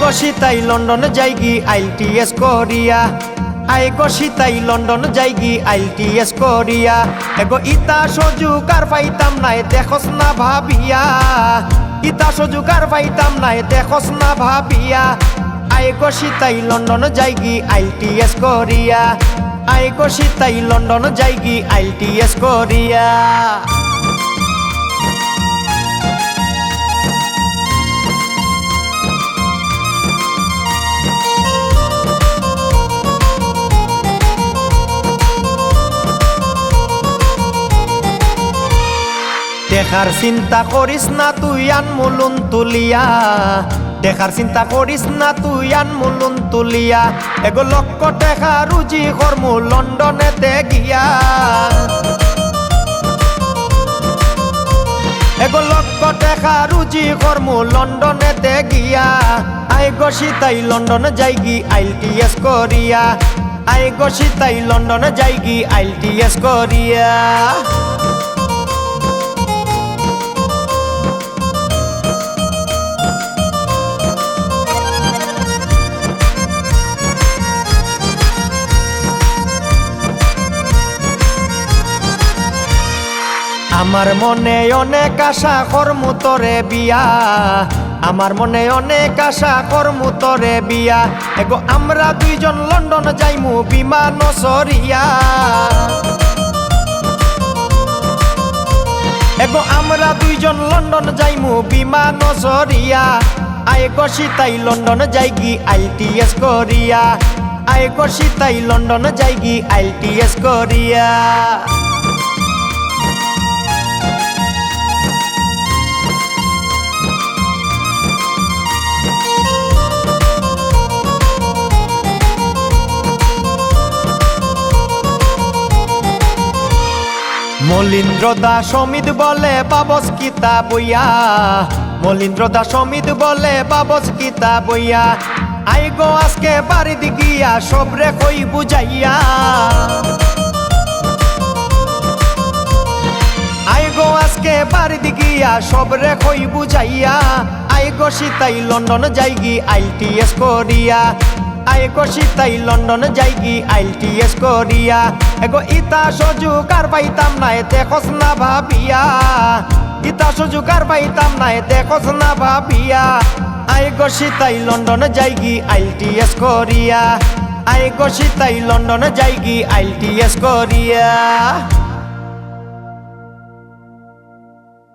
সীতাই London যাইগি আইটিএস করিয়া। আই গো সীতাই লন্ডন যাইগি আইটিএস করিয়া। এগো ইতা সজুক আর পাইতাম নাই, দেখস না ভাবিয়া। ইতা সজুক আর পাইতাম নাই, দেখস না ভাবিয়া। আই গো সীতাই লন্ডন যাইগি আইটিএস করিয়া। আই গো সীতাই লন্ডন যাইগি আইটিএস করিয়া। দেখার চিন্তা করিস না, তুই আন মুলুন তুলিয়া। দেখার চিন্তা করিস না, তুই আন মুলুন তুলিয়া। এগো লক্ষ টেকা রুজি কর্মু লন্ডনেতে গিয়া। এগো লক্ষ টেকা রুজি কর্মু লন্ডনেতে গিয়া। আই গসি তাই লন্ডনে যাইগি আইএলটিএস করিয়া। আই গসি তাই লন্ডনে যাইগি আইএলটিএস করিয়া। আমার মনে অনেক আশা, কর্ম তরে বিয়া। আমার মনে অনেক আশা, কর্ম তরে বিয়া। এগো, আমরা দুইজন লন্ডন যাইমু, বিমান সরিয়া। এগো, আমরা দুইজন লন্ডন যাইমু, বিমান সরিয়া। আয় গসি তাই লন্ডন যাইগি আইটিএস করিয়া। আয় গসি তাই লন্ডন যাইগি আইটিএস করিয়া। মলিন্দ্র দাস অমিত বলে, বাবস কিতা বইয়া? মলিন্দ্র দাস অমিত বলে, বাবস কিতা বইয়া? আই গো, আজকে বাড়ি দিগিয়া সবরে কই বুঝাইয়া? আই গো, আজকে বাড়ি দিগিয়া সবরে কই বুঝাইয়া? আই গো, সীতাই লন্ডন যাইগি আইটিএস করিয়া। আই গো সীতাই লন্ডন যাইগি আইটিএস করিয়া। এগো ইতা সজুক আর পাইতাম নাই দেখস না ভাবিয়া। ইতা সজুক আর পাইতাম নাই দেখস না ভাবিয়া। আই গো সীতাই লন্ডন যাইগি আইটিএস করিয়া। আই গো সীতাই লন্ডন যাইগি আইটিএস করিয়া।